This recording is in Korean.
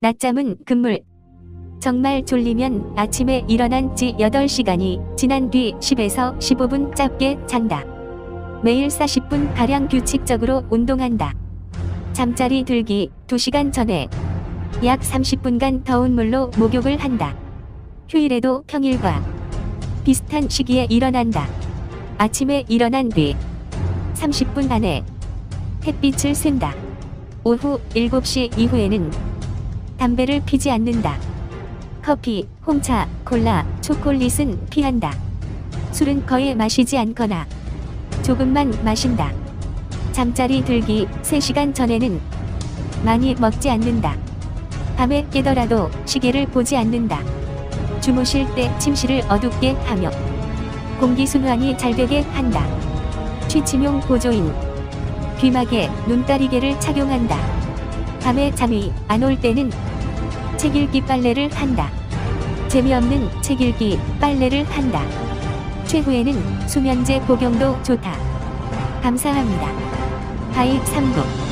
낮잠은 금물. 정말 졸리면 아침에 일어난 지 8시간이 지난 뒤 10에서 15분 짧게 잔다. 매일 40분 가량 규칙적으로 운동한다. 잠자리 들기 2시간 전에 약 30분간 더운 물로 목욕을 한다. 휴일에도 평일과 비슷한 시기에 일어난다. 아침에 일어난 뒤 30분 안에 햇빛을 쐰다. 오후 7시 이후에는 담배를 피지 않는다. 커피, 홍차, 콜라, 초콜릿은 피한다. 술은 거의 마시지 않거나 조금만 마신다. 잠자리 들기 3시간 전에는 많이 먹지 않는다. 밤에 깨더라도 시계를 보지 않는다. 주무실 때 침실을 어둡게 하며 공기순환이 잘 되게 한다. 취침용 보조인 귀마개, 눈가리개를 착용한다. 밤에 잠이 안 올 때는 책 읽기 빨래를 한다. 재미없는 책 읽기 빨래를 한다. 최후에는 수면제 복용도 좋다. 감사합니다. 바이 3부